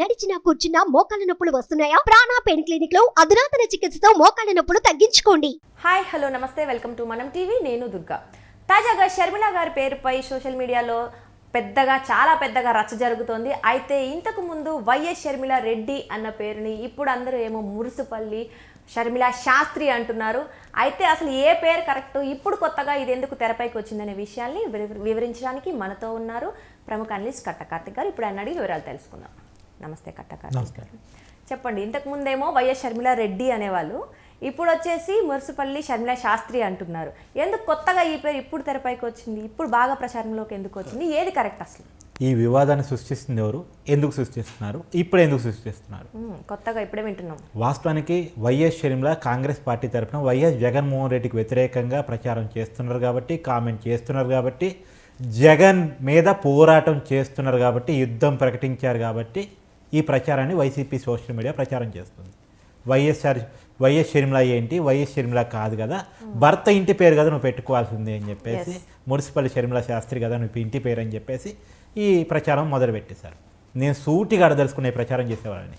నడిచినా కూర్చున్నా మోకాళ్ళ నొప్పులు వస్తున్నాయా? ప్రాణా పెయిన్ క్లినిక్లో అధునాతన చికిత్సతో మోకాళ్ళ నొప్పులు తగ్గించుకోండి. హాయ్ హలో నమస్తే. Welcome to Manam TV. నేను దుర్గా. తాజాగా షర్మిల గారి పేరుపై సోషల్ మీడియాలో పెద్దగా చాలా పెద్దగా రచ్చ జరుగుతోంది. అయితే ఇంతకు ముందు వైఎస్ షర్మిల రెడ్డి అన్న పేరుని ఇప్పుడు అందరూ ఏమో మురుసుపల్లి షర్మిల శాస్త్రి అంటున్నారు. అయితే అసలు ఏ పేరు కరెక్ట్? ఇప్పుడు కొత్తగా ఇది ఎందుకు తెరపైకి వచ్చిందనే విషయాన్ని వివరించడానికి మనతో ఉన్నారు ప్రముఖ అనలిస్ట్ కట్ట కార్తిక్ గారు. ఇప్పుడు ఆయన అడిగి వివరాలు తెలుసుకుందాం. నమస్తే కట్ట కార్తిక్ నమస్కారం. చెప్పండి ఇంతకు ముందేమో వైఎస్ షర్మిల రెడ్డి అనేవాళ్ళు ఇప్పుడు వచ్చేసి మురుసుపల్లి షర్మిల శాస్త్రి అంటున్నారు. ఎందుకు కొత్తగా ఈ పేరు ఇప్పుడు తెరపైకి వచ్చింది? ఇప్పుడు బాగా ప్రచారంలోకి ఎందుకు వచ్చింది? ఏది కరెక్ట్ అసలు? ఈ వివాదాన్ని సృష్టిస్తుంది ఎవరు? ఎందుకు సృష్టిస్తున్నారు? ఇప్పుడు ఎందుకు సృష్టిస్తున్నారు? కొత్తగా ఇప్పుడే వింటున్నాం. వాస్తవానికి వైఎస్ షర్మిల కాంగ్రెస్ పార్టీ తరఫున వైఎస్ జగన్మోహన్ రెడ్డికి వ్యతిరేకంగా ప్రచారం చేస్తున్నారు కాబట్టి కామెంట్ చేస్తున్నారు కాబట్టి జగన్ మీద పోరాటం చేస్తున్నారు కాబట్టి యుద్ధం ప్రకటించారు కాబట్టి ఈ ప్రచారాన్ని వైసీపీ సోషల్ మీడియా ప్రచారం చేస్తుంది. వైఎస్ఆర్ వైఎస్ షర్మిల ఏంటి? వైఎస్ షర్మిల కాదు కదా. భర్త ఇంటి పేరు కదా నువ్వు పెట్టుకోవాల్సింది అని చెప్పేసి మున్సిపల్ షర్మిల శాస్త్రి కదా నువ్వు ఇంటి పేరు అని చెప్పేసి ఈ ప్రచారం మొదలుపెట్టేశారు. నేను సూటిగా అడదలుచుకునే ప్రచారం చేసేవాళ్ళని.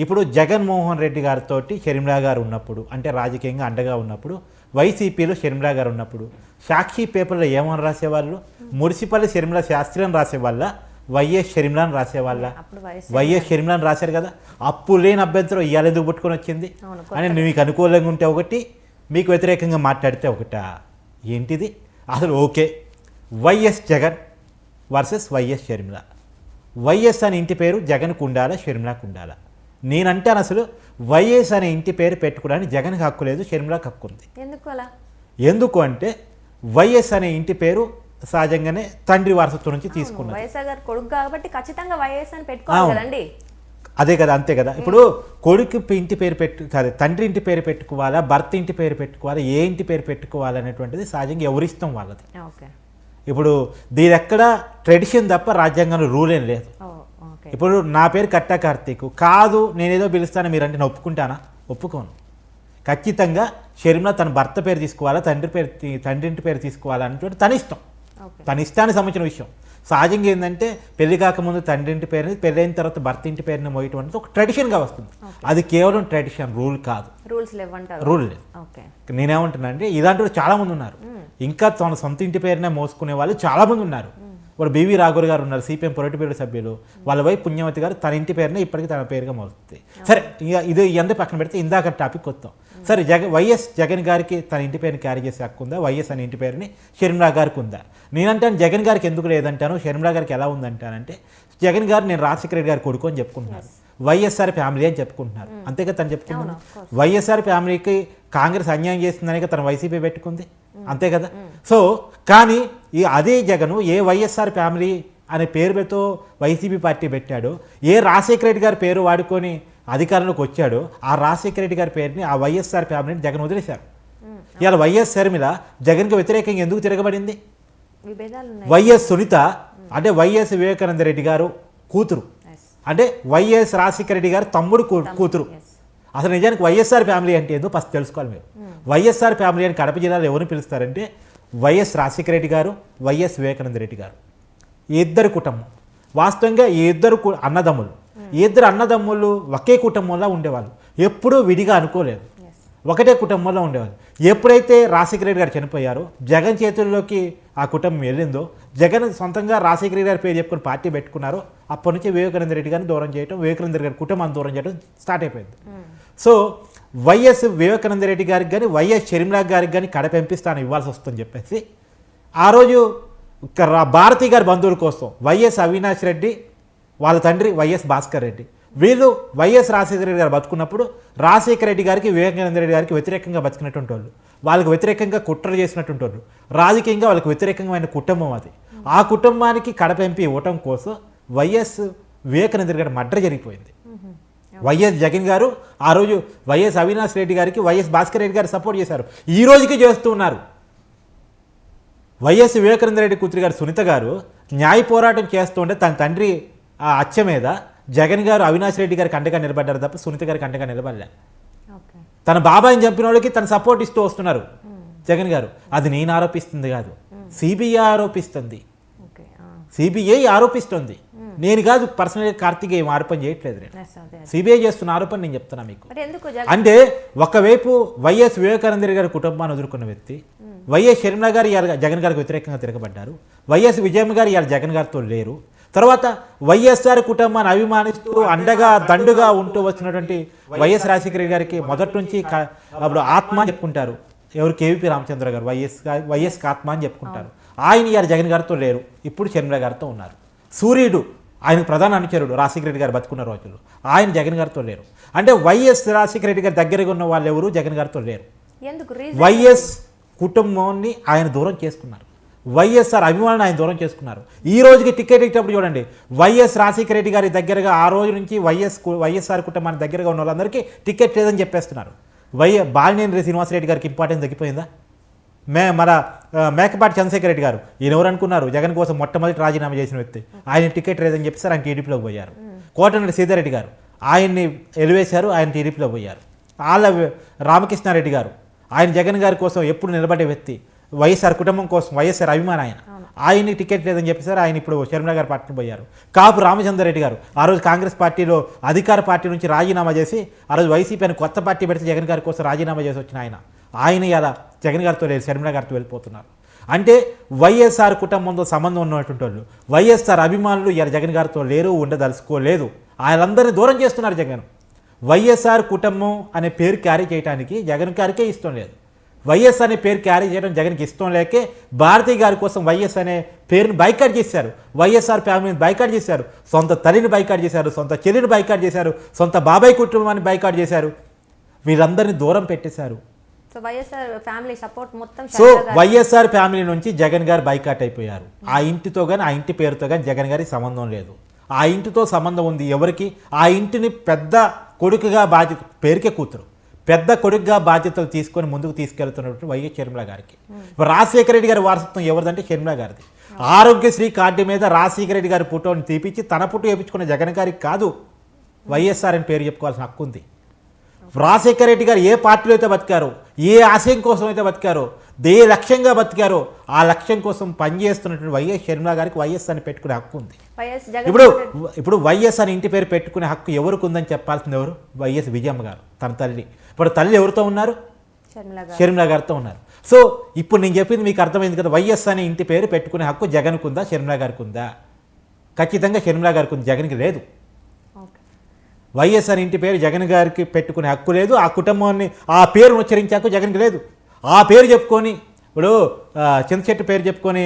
ఇప్పుడు జగన్మోహన్ రెడ్డి గారితో షర్మిలా గారు ఉన్నప్పుడు అంటే రాజకీయంగా అండగా ఉన్నప్పుడు వైసీపీలో షర్మిలా గారు ఉన్నప్పుడు సాక్షి పేపర్లో ఏమని రాసేవాళ్ళు? మున్సిపల్ షర్మిల శాస్త్రి అని రాసేవాళ్ళ? వైఎస్ షర్మిలా అని రాసేవాళ్ళ వైఎస్ వైఎస్ షర్మిలా అని రాశారు కదా. అప్పు లేని అభ్యంతరం ఇవాళ ఎందుకు పుట్టుకొని వచ్చింది? అని మీకు అనుకూలంగా ఉంటే ఒకటి మీకు వ్యతిరేకంగా మాట్లాడితే ఒకటా? ఏంటిది? అసలు okay. YS Jagan versus YS Sharmila. YS అనే ఇంటి పేరు జగన్కు ఉండాలా షర్మిలాకు ఉండాలా? నేనంటాను అసలు వైఎస్ అనే ఇంటి పేరు పెట్టుకోవడానికి జగన్కి హక్కు లేదు షర్మిలాకి హక్కు ఉంది. ఎందుకు అలా? ఎందుకు అంటే వైఎస్ అనే ఇంటి పేరు సహజంగానే తండ్రి వారసత్వం నుంచి వైఎస్ఆర్ గారు కొడుకు కాబట్టి ఖచ్చితంగా వైఎస్ అని పెట్టుకోవాలి అవును. కదండి. అదే కదా అంతే కదా. ఇప్పుడు కొడుకు ఇంటి పేరు పెట్టు సరే తండ్రి ఇంటి పేరు పెట్టుకోవాలా భర్త ఇంటి పేరు పెట్టుకోవాలా ఏ ఇంటి పేరు పెట్టుకోవాలి అనేటువంటిది సహజంగా ఎవరిష్టం వాళ్ళది. ఇప్పుడు దీని ఎక్కడ ట్రెడిషన్ తప్ప రాజ్యాంగంలో రూల్ ఏం లేదు. ఇప్పుడు నా పేరు కట్టా కార్తీక్. కాదు నేనేదో పిలుస్తాను మీరంటే నేను ఒప్పుకుంటానా? ఒప్పుకోను. ఖచ్చితంగా షర్మిల తన భర్త పేరు తీసుకోవాలా తండ్రి పేరు తీ- తండ్రి ఇంటి పేరు తీసుకోవాలా అనేటువంటి తన ఇష్టం. తన ఇష్టానికి సంబంధించిన విషయం. సహజంగా ఏంటంటే పెళ్ళి కాకముందు తండ్రి ఇంటి పేరుని పెళ్ళి అయిన తర్వాత భర్త ఇంటి పేరుని మోయటం అనేది ఒక ట్రెడిషన్గా వస్తుంది. అది కేవలం ట్రెడిషన్ రూల్ కాదు. రూల్స్ లేవంటారు. రూల్ లేదు. నేనేమంటున్నా అంటే ఇలాంటి చాలా మంది ఉన్నారు. ఇంకా తన సొంత ఇంటి పేరునే మోసుకునే వాళ్ళు చాలా మంది ఉన్నారు. ఇప్పుడు బివి రాఘుర్ గారు ఉన్నారు సిపిఎం పొరటి పేరు సభ్యులు. వాళ్ళ వైపు పుణ్యవతి గారు తన ఇంటి పేరునే ఇప్పటికీ తన పేరుగా మోస్తుంది. సరే ఇక ఇది ఎంత పక్కన పెడితే ఇందాక టాపిక్ వస్తాం సరే జగ వైఎస్ జగన్ గారికి తన ఇంటి పేరుని క్యారీ చేసే హక్కు ఉందా? వైఎస్ అనే ఇంటి పేరుని షర్మిలా గారికి ఉందా? నేనంటాను జగన్ గారికి ఎందుకు లేదంటాను? షర్మిలా గారికి ఎలా ఉందంటానంటే జగన్ గారు నేను రాజశేఖర రెడ్డి గారి కొడుకు అని చెప్పుకుంటున్నారు. వైఎస్ఆర్ ఫ్యామిలీ అని చెప్పుకుంటున్నారు. అంతేగా తను చెప్పుకున్నాను వైఎస్ఆర్ ఫ్యామిలీకి కాంగ్రెస్ అన్యాయం చేస్తుందనే తన వైసీపీ పెట్టుకుంది? అంతే కదా? సో కానీ ఈ అదే జగను ఏ వైఎస్ఆర్ ఫ్యామిలీ అనే పేరుతో వైసీపీ పార్టీ పెట్టాడో? ఏ రాజశేఖర రెడ్డి గారి పేరు వాడుకొని అధికారంలోకి వచ్చాడో ఆ రాజశేఖర రెడ్డి గారి పేరుని ఆ వైఎస్ఆర్ ఫ్యామిలీని జగన్ వదిలేశారు. ఇవాళ వైఎస్ షర్మిల జగన్కి వ్యతిరేకంగా ఎందుకు తిరగబడింది? వైఎస్ సునీత అంటే వైఎస్ వివేకానంద రెడ్డి గారు కూతురు. అంటే వైఎస్ రాజశేఖర రెడ్డి గారు తమ్ముడు కూతురు. అసలు నిజానికి వైఎస్ఆర్ ఫ్యామిలీ అంటే ఏదో ఫస్ట్ తెలుసుకోవాలి మీరు. వైఎస్ఆర్ ఫ్యామిలీ అని కడప జిల్లాలో ఎవరిని పిలుస్తారంటే వైఎస్ రాజశేఖర రెడ్డి గారు వైఎస్ వివేకానంద రెడ్డి గారు. ఇద్దరు కుటుంబం. వాస్తవంగా ఈ ఇద్దరు అన్నదమ్ములు. ఇద్దరు అన్నదమ్ములు ఒకే కుటుంబంలో ఉండేవాళ్ళు. ఎప్పుడూ విడిగా అనుకోలేదు. ఒకటే కుటుంబంలో ఉండేవాళ్ళు. ఎప్పుడైతే రాజశేఖర రెడ్డి గారు చనిపోయారో జగన్ చేతుల్లోకి ఆ కుటుంబం వెళ్ళిందో జగన్ సొంతంగా రాజశేఖర రెడ్డి గారి పేరు చెప్పుకొని పార్టీ పెట్టుకున్నారో అప్పటి నుంచి వివేకానంద రెడ్డి గారిని దూరం చేయడం వివేకానంద గారి కుటుంబాన్ని దూరం చేయడం స్టార్ట్ అయిపోయింది. సో వైఎస్ వివేకానంద రెడ్డి గారికి కానీ వైఎస్ షర్మిలా గారికి కానీ కడప ఎంపీ స్థానం ఇవ్వాల్సి వస్తుందని చెప్పేసి ఆ రోజు భారతి గారి బంధువుల కోసం వైఎస్ అవినాష్ రెడ్డి వాళ్ళ తండ్రి వైఎస్ భాస్కర్ రెడ్డి. వీళ్ళు వైఎస్ రాజశేఖర రెడ్డి గారు బతుకున్నప్పుడు రాజశేఖర రెడ్డి గారికి వివేకానంద రెడ్డి గారికి వ్యతిరేకంగా బతికినటువంటి వాళ్ళు. వాళ్ళకి వ్యతిరేకంగా కుట్ర చేసినటువంటి వాళ్ళు. రాజకీయంగా వాళ్ళకి వ్యతిరేకమైన కుటుంబం అది. ఆ కుటుంబానికి కడప ఎంపీ ఇవ్వటం కోసం వైఎస్ వివేకానంద రెడ్డి గారి మడ్ర జరిగిపోయింది. వైఎస్ జగన్ గారు ఆ రోజు వైఎస్ అవినాష్ రెడ్డి గారికి వైఎస్ భాస్కర్ రెడ్డి గారు సపోర్ట్ చేశారు. ఈ రోజుకి చేస్తూ ఉన్నారు. వైఎస్ వివేకానంద రెడ్డి కూతురు గారు సునీత గారు న్యాయ పోరాటం చేస్తుంటే తన తండ్రి ఆ అచ్చ మీద జగన్ గారు అవినాష్ రెడ్డి గారికి అండగా నిలబడ్డారు తప్ప సునీత గారికి అండగా నిలబడలే. తన బాబాయిని చంపిన వాళ్ళకి తన సపోర్ట్ ఇస్తూ వస్తున్నారు జగన్ గారు. అది నేను ఆరోపిస్తుంది కాదు. సిబిఐ ఆరోపిస్తుంది. సిబిఐ ఆరోపిస్తుంది. మ్మ్. నేను కాదు పర్సనల్గా కార్తీక్ ఏం ఆరోపణ చేయట్లేదు నేను. సిబిఐ చేస్తున్న ఆరోపణ నేను చెప్తున్నా మీకు. అంటే ఒకవైపు వైఎస్ వివేకానంద రెడ్డి గారి కుటుంబాన్ని వదులుకున్న వ్యక్తి వైఎస్ షర్మిల గారు ఇవాళ జగన్ గారికి వ్యతిరేకంగా తిరగబడ్డారు వైఎస్ విజయమ్మ గారు ఇవాళ జగన్ గారితో లేరు తర్వాత వైఎస్ఆర్ కుటుంబాన్ని అభిమానిస్తూ అండగా దండుగా ఉంటూ వచ్చినటువంటి వైఎస్ రాజశేఖర రెడ్డి గారికి మొదటి నుంచి అప్పుడు ఆత్మ అని చెప్పుకుంటారు. ఎవరు కేవీపీ రామచంద్ర గారు వైఎస్ వైఎస్ ఆత్మ అని చెప్పుకుంటారు. ఆయన ఇవాళ జగన్ గారితో లేరు. ఇప్పుడు షర్మిల గారితో ఉన్నారు. సూర్యుడు ఆయన ప్రధాన అనుచరుడు రాజశేఖర రెడ్డి గారు బతుకున్న రోజులు. ఆయన జగన్ గారితో లేరు. అంటే వైఎస్ రాజశేఖర రెడ్డి గారి దగ్గరగా ఉన్న వాళ్ళు ఎవరు? జగన్ గారితో లేరు. వైఎస్ కుటుంబాన్ని ఆయన దూరం చేసుకున్నారు. వైఎస్ఆర్ అభిమానులు ఆయన దూరం చేసుకున్నారు. ఈ రోజుకి టికెట్ ఇచ్చేటప్పుడు చూడండి వైఎస్ రాజశేఖర రెడ్డి గారి దగ్గరగా ఆ రోజు నుంచి వైఎస్ వైఎస్ఆర్ కుటుంబానికి దగ్గరగా ఉన్న వాళ్ళందరికీ టికెట్ లేదని చెప్పేస్తున్నారు. వై బాలినేని శ్రీనివాసరెడ్డి గారికి ఇంపార్టెన్స్ తగ్గిపోయిందా? మే మన మేకపాటి చంద్రశేఖర రెడ్డి గారు ఈయన ఎవరు అనుకున్నారు? జగన్ కోసం మొట్టమొదటి రాజీనామా చేసిన వ్యక్తి. ఆయన టికెట్ లేదని చెప్పేసి ఆయన టీడీపీలోకి పోయారు. కోటమిరెడ్డి సీతారెడ్డి గారు ఆయన్ని ఎలివేశారు ఆయన టీడీపీలో పోయారు. వాళ్ళ రామకృష్ణారెడ్డి గారు ఆయన జగన్ గారి కోసం ఎప్పుడు నిలబడే వ్యక్తి. వైఎస్ఆర్ కుటుంబం కోసం వైఎస్ఆర్ అభిమాన ఆయన. ఆయన్ని టికెట్ లేదని చెప్పేసారు ఆయన ఇప్పుడు షర్మిల గారి పార్టీని పోయారు. కాపు రామచంద్రరెడ్డి గారు ఆ రోజు కాంగ్రెస్ పార్టీలో అధికార పార్టీ నుంచి రాజీనామా చేసి ఆ రోజు వైసీపీ అని కొత్త పార్టీ పెడితే జగన్ గారి కోసం రాజీనామా చేసి వచ్చిన ఆయన. ఆయన ఇలా జగన్ గారితో లేదు షర్మిల గారితో వెళ్ళిపోతున్నారు. అంటే వైఎస్ఆర్ కుటుంబంతో సంబంధం ఉన్నటువంటి వాళ్ళు వైఎస్ఆర్ అభిమానులు ఇలా జగన్ గారితో లేరు ఉండదలుచుకోలేదు. వాళ్ళందరినీ దూరం చేస్తున్నారు జగన్. వైఎస్ఆర్ కుటుంబం అనే పేరు క్యారీ చేయడానికి జగన్ గారికే ఇష్టం లేదు. వైఎస్ అనే పేరు క్యారీ చేయడం జగన్కి ఇష్టం లేకే భారతి గారి కోసం వైఎస్ అనే పేరుని బైకాట్ చేశారు. వైఎస్ఆర్ ఫ్యామిలీని బైకాట్ చేశారు. సొంత తల్లిని బైకాట్ చేశారు. సొంత చెల్లిని బైకాట్ చేశారు. సొంత బాబాయ్ కుటుంబాన్ని బైకాట్ చేశారు. వీరందరినీ దూరం పెట్టేశారు. సో ఫ్యామిలీ వైఎస్ఆర్ ఫ్యామిలీ నుంచి జగన్ గారు బైకాట్ అయిపోయారు. ఆ ఇంటితో కానీ ఆ ఇంటి పేరుతో కానీ జగన్ గారికి సంబంధం లేదు. ఆ ఇంటితో సంబంధం ఉంది ఎవరికి? ఆ ఇంటిని పెద్ద కొడుకుగా బాధ్యత పేరుకే కూతురు. పెద్ద కొడుకుగా బాధ్యతలు తీసుకొని ముందుకు తీసుకెళ్తున్నటువంటి వైఎస్ షర్మిల గారికి. రాజశేఖర రెడ్డి గారి వారసత్వం ఎవరిదంటే షర్మిల గారిది. ఆరోగ్యశ్రీ కార్డు మీద రాజశేఖర రెడ్డి గారి ఫోటోని తీపిచ్చి తన పుట్టు వేయించుకున్న జగన్ గారికి కాదు. వైఎస్ఆర్ అని పేరు చెప్పుకోవాల్సిన హక్కు ఉంది రాజశేఖర రెడ్డి గారు ఏ పార్టీలో అయితే బతికారో ఏ ఆశయం కోసం అయితే బతికారో ఏ లక్ష్యంగా బతికారో ఆ లక్ష్యం కోసం పనిచేస్తున్నటువంటి వైఎస్ షర్మిల గారికి వైఎస్ అని పెట్టుకునే హక్కు ఉంది. ఇప్పుడు ఇప్పుడు వైఎస్ అని ఇంటి పేరు పెట్టుకునే హక్కు ఎవరికి ఉందని చెప్పాల్సింది ఎవరు? వైఎస్ విజయమ్మ గారు తన తల్లి ఇప్పుడు తల్లి ఎవరితో ఉన్నారు? షర్మిల గారు. షర్మిల గారితో ఉన్నారు. సో ఇప్పుడు నేను చెప్పింది మీకు అర్థమైంది కదా వైఎస్ అనే ఇంటి పేరు పెట్టుకునే హక్కు జగన్కు ఉందా షర్మిల గారికి ఉందా? ఖచ్చితంగా షర్మిల గారికి ఉంది జగన్కి లేదు. వైఎస్ అని ఇంటి పేరు జగన్ గారికి పెట్టుకునే హక్కు లేదు. ఆ కుటుంబాన్ని ఆ పేరును ఉచ్చరించే హక్కు జగన్కి లేదు. ఆ పేరు చెప్పుకొని ఇప్పుడు చింతచెట్టు పేరు చెప్పుకొని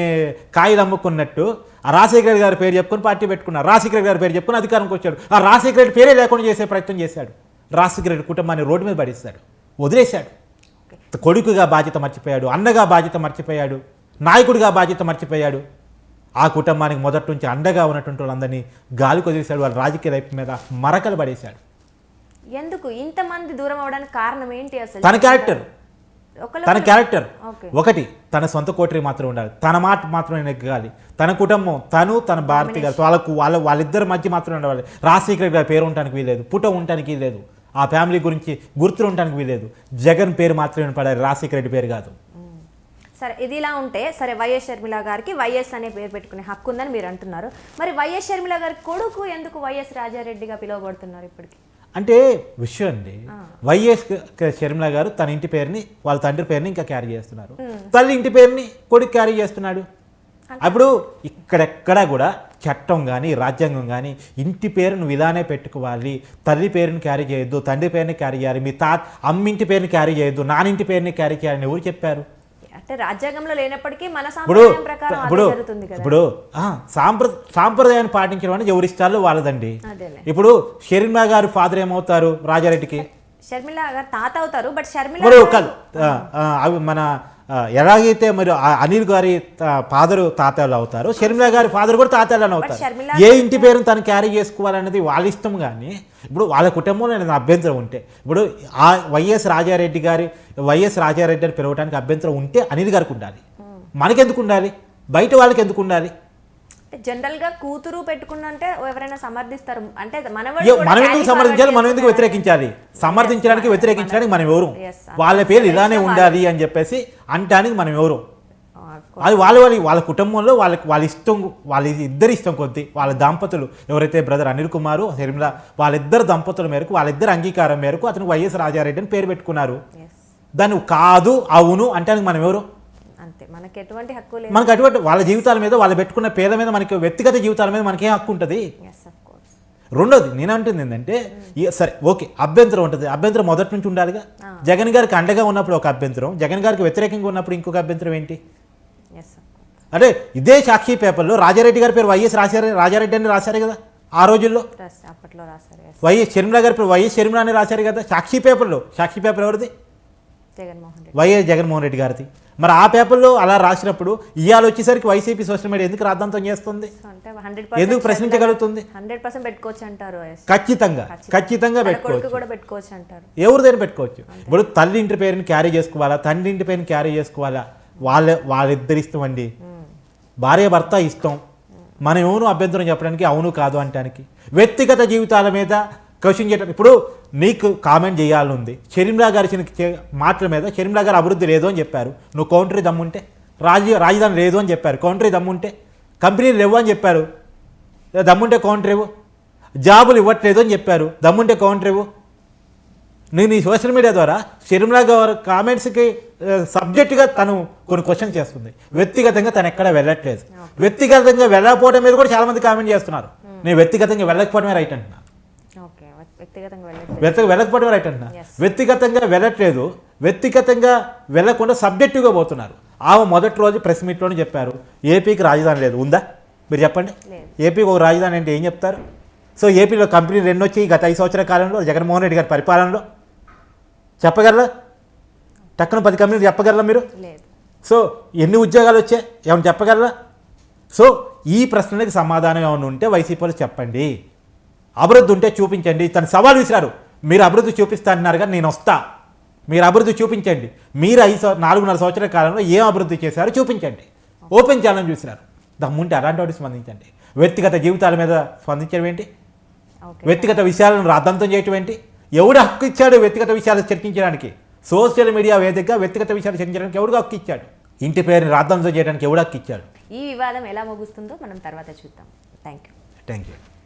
కాయలు అమ్ముకున్నట్టు ఆ రాజశేఖర గారి పేరు చెప్పుకొని పార్టీ పెట్టుకున్నారు. రాజశేఖర గారి పేరు చెప్పుకొని అధికారంకి వచ్చాడు. ఆ రాజశేఖర రెడ్డి పేరే లేకుండా చేసే ప్రయత్నం చేశాడు. రాజశేఖర రెడ్డి కుటుంబాన్ని రోడ్డు మీద పడేశాడు. వదిలేశాడు. కొడుకుగా బాధ్యత మర్చిపోయాడు. అన్నగా బాధ్యత మర్చిపోయాడు. నాయకుడిగా బాధ్యత మర్చిపోయాడు. ఆ కుటుంబానికి మొదటి నుంచి అండగా ఉన్నటువంటి వాళ్ళందరినీ గాలికి వదిలేశాడు వాళ్ళ రాజకీయ లైఫ్ మీద మరకలు పడేశాడు. ఎందుకు? ఇంతమంది దూరం అవడానికి కారణం ఏంటి అసలు? తన క్యారెక్టర్ తన క్యారెక్టర్ ఒకటి తన సొంత కోటరీ మాత్రం ఉండాలి. తన మాట మాత్రమే నెగ్గాలి. తన కుటుంబం తను తన భారతి గారు వాళ్ళకు వాళ్ళ వాళ్ళిద్దరి మధ్య మాత్రమే ఉండాలి. రాజశేఖర గారి పేరు ఉండడానికి వీలేదు పుట ఉండడానికి వీలేదు ఆ ఫ్యామిలీ గురించి గుర్తులు ఉండడానికి వీలేదు జగన్ పేరు మాత్రమే పడాలి రాజశేఖర రెడ్డి పేరు కాదు. సరే ఇది ఇలా ఉంటే సరే వైఎస్ షర్మిల గారికి వైఎస్ అనే పేరు పెట్టుకునే హక్కు ఉందని మీరు అంటున్నారు. మరి వైఎస్ షర్మిల గారి కొడుకు ఎందుకు వైఎస్ రాజారెడ్డిగా పిలువబడుతున్నారు ఇప్పటికి? అంటే విషయం అండి. వైఎస్ షర్మిల గారు తన ఇంటి పేరుని వాళ్ళ తండ్రి పేరుని ఇంకా క్యారీ చేస్తున్నారు. తల్లి ఇంటి పేరుని కొడుకు క్యారీ చేస్తున్నాడు. అప్పుడు ఇక్కడెక్కడా కూడా చట్టం కానీ రాజ్యాంగం కానీ ఇంటి పేరు నువ్వు ఇలానే పెట్టుకోవాలి. తల్లి పేరుని క్యారీ చేయొద్దు తండ్రి పేరుని క్యారీ చేయాలి. మీ తా అమ్మింటి పేరుని క్యారీ చేయొద్దు నానింటి పేరుని క్యారీ చేయాలని ఎవరు చెప్పారు? అంటే రాజ్యాంగంలో లేనప్పటికీ మన ఇప్పుడు సాంప్రదాయం ప్రకారం ఇప్పుడు జరుగుతుంది కదా. ఇప్పుడు సాంప్ర సాంప్రదాయాన్ని పాటించడం అనేది ఎవరి వాళ్ళదండి. ఇప్పుడు షర్మిల గారు ఫాదర్ ఏమవుతారు రాజారెడ్డికి? షర్మిల గారు తాత అవుతారు బట్ షర్మిల మన ఎలాగైతే మరి అనిల్ గారి ఫాదర్ తాతలు అవుతారు షర్మిల గారి ఫాదర్ కూడా తాతలు అవుతారు. ఏ ఇంటి పేరును తను క్యారీ చేసుకోవాలనేది వాళ్ళ ఇష్టం కానీ ఇప్పుడు వాళ్ళ కుటుంబంలో ఏదైనా అభ్యంతరం ఉంటే ఇప్పుడు ఆ వైఎస్ రాజారెడ్డి గారి వైఎస్ రాజారెడ్డి అని పిలవడానికి అభ్యంతరం ఉంటే అనిల్ గారికి ఉండాలి. మనకెందుకు ఉండాలి? బయట వాళ్ళకి ఎందుకు ఉండాలి? జనరల్గా కూతురు పెట్టుకున్నంటే ఎవరైనా సమర్థిస్తారు. అంటే మనవాడు మనం ఎందుకు సమర్థించాలి? మనం ఎందుకు వ్యతిరేకించాలి? సమర్థించడానికి వ్యతిరేకించడానికి మనం ఎవరు? వాళ్ళ పేరు ఇలానే ఉండాలి అని చెప్పేసి అంటానికి మనం ఎవరు? అది వాళ్ళ వాళ్ళ వాళ్ళ కుటుంబంలో వాళ్ళకి వాళ్ళ ఇష్టం వాళ్ళ ఇద్దరి ఇష్టం కొద్దీ. వాళ్ళ దంపతులు ఎవరైతే బ్రదర్ అనిల్ కుమారు షర్మిల వాళ్ళిద్దరు దంపతుల మేరకు వాళ్ళిద్దరు అంగీకారం మేరకు అతను వైఎస్ రాజారెడ్డి అని పేరు పెట్టుకున్నారు. దాన్ని కాదు అవును అంటే మనం ఎవరు? అంతే. మనకి ఎటువంటి హక్కు లేదు. మనకు అటువంటి వాళ్ళ జీవితాల మీద వాళ్ళు పెట్టుకున్న పేర్ల మీద మనకి వ్యక్తిగత జీవితాల మీద మనకి ఏం హక్కు ఉంటుంది? రెండోది నేనంటుంది ఏంటంటే ఈ- సరే ఓకే అభ్యంతరం ఉంటుంది. అభ్యంతరం మొదటి నుంచి ఉండాలిగా? జగన్ గారికి అండగా ఉన్నప్పుడు ఒక అభ్యంతరం జగన్ గారికి వ్యతిరేకంగా ఉన్నప్పుడు ఇంకొక అభ్యంతరం ఏంటి? అంటే ఇదే సాక్షి పేపర్లో రాజారెడ్డి గారి పేరు వైఎస్ రాశారు రాజారెడ్డి అని రాశారు కదా ఆ రోజుల్లో? వైఎస్ షర్మిల గారి పేరు వైఎస్ షర్మిల అని రాశారు కదా సాక్షి పేపర్లో సాక్షి పేపర్ ఎవరిది? వైఎస్ జగన్మోహన్ రెడ్డి గారిది. మరి ఆ పేపర్లో అలా రాసినప్పుడు ఇవాళ వచ్చేసరికి వైసీపీ సోషల్ మీడియా ఎందుకు రాద్ధాంతం చేస్తుంది? ఎందుకు ప్రశ్నించగలుగుతుంది? హండ్రెడ్ పర్సెంట్ పెట్టుకోవచ్చు అంటారు ఎస్. ఖచ్చితంగా ఖచ్చితంగా. పెట్టుకోవచ్చు కొడుకు కూడా పెట్టుకోవచ్చు అంటారు. ఎవరిదైనా పెట్టుకోవచ్చు. ఇప్పుడు తల్లి ఇంటి పేరుని క్యారీ చేసుకోవాలా? తండ్రి ఇంటి పేరుని క్యారీ చేసుకోవాలా? వాళ్ళ వాళ్ళిద్దరి ఇష్టం అండి భార్య భర్త ఇష్టం. మనం ఎవరు అభ్యంతరం చెప్పడానికి అవును కాదు అనడానికి వ్యక్తిగత జీవితాల మీద క్వశ్చన్ చేయడం ఇప్పుడు నీకు కామెంట్ చేయాలని ఉంది షర్మిలా గారి చే- మాటల మీద షర్మిలా గారు అభివృద్ధి లేదు అని చెప్పారు. నువ్వు కౌంటరీ దమ్ముంటే రాజీ రాజధాని లేదు అని చెప్పారు. కౌంటరీ దమ్ముంటే కంపెనీలు లేవు అని చెప్పారు. దమ్ముంటే కౌంటర్ ఇవ్వు జాబులు ఇవ్వట్లేదు అని చెప్పారు. దమ్ముంటే కౌంటర్ ఇవ్వు నేను ఈ సోషల్ మీడియా ద్వారా షర్మిలా గారి కామెంట్స్కి సబ్జెక్టుగా తను కొన్ని క్వశ్చన్స్ చేస్తుంది. వ్యక్తిగతంగా తను ఎక్కడ వెళ్ళట్లేదు. వ్యక్తిగతంగా వెళ్ళకపోవడం మీద కూడా చాలా మంది కామెంట్ చేస్తున్నారు నేను వ్యక్తిగతంగా వెళ్ళకపోవడమే రైట్ అంటున్నా. ఓకే వ్యక్తిగతంగా వెళ్ళకపోవడమే రైట్ అంటున్నా. వ్యక్తిగతంగా వెళ్ళట్లేదు. వ్యక్తిగతంగా వెళ్ళకుండా సబ్జెక్టివ్గా పోతున్నారు. ఆమె మొదటి రోజు ప్రెస్ మీట్లోనే చెప్పారు. ఏపీకి రాజధాని లేదు. ఉందా? మీరు చెప్పండి. ఏపీకి ఒక రాజధాని అంటే ఏం చెప్తారు? సో ఏపీలో కంపెనీలు ఎన్ని వచ్చి గత ఐదు సంవత్సరాల కాలంలో జగన్మోహన్ రెడ్డి గారి పరిపాలనలో చెప్పగలరా? టక్కున పది కంపెనీలు చెప్పగలరా మీరు? లేదు. సో ఎన్ని ఉద్యోగాలు వచ్చాయి? ఏమైనా చెప్పగలరా? సో ఈ ప్రశ్నలకు సమాధానం ఏమైనా ఉంటే వైసీపీలో చెప్పండి. అభివృద్ధి ఉంటే చూపించండి. తను సవాల్ విసిరారు మీరు అభివృద్ధి చూపిస్తా అన్నారు కానీ నేను వస్తా. మీరు అభివృద్ధి చూపించండి. మీరు ఐదు నాలుగున్నర సంవత్సరాల కాలంలో ఏం అభివృద్ధి చేశారో చూపించండి. ఓపెన్ ఛాలెంజ్ చూసినారు. దమ్ముంటే అలాంటి వాటికి స్పందించండి. వ్యక్తిగత జీవితాల మీద స్పందించడం ఏంటి? వ్యక్తిగత విషయాలను రాద్ధాంతం చేయటం ఏంటి? ఎవడు హక్కు ఇచ్చాడు వ్యక్తిగత విషయాలు చర్చించడానికి? సోషల్ మీడియా వేదికగా వ్యక్తిగత విషయాలు చర్చించడానికి ఎవడు హక్కు ఇచ్చాడు? ఇంటి పేరుని రాద్ధాంతం చేయడానికి ఎవడు హక్కు ఇచ్చాడు? ఈ వివాదం ఎలా ముగుస్తుందో మనం తర్వాత చూద్దాం. Thank you thank you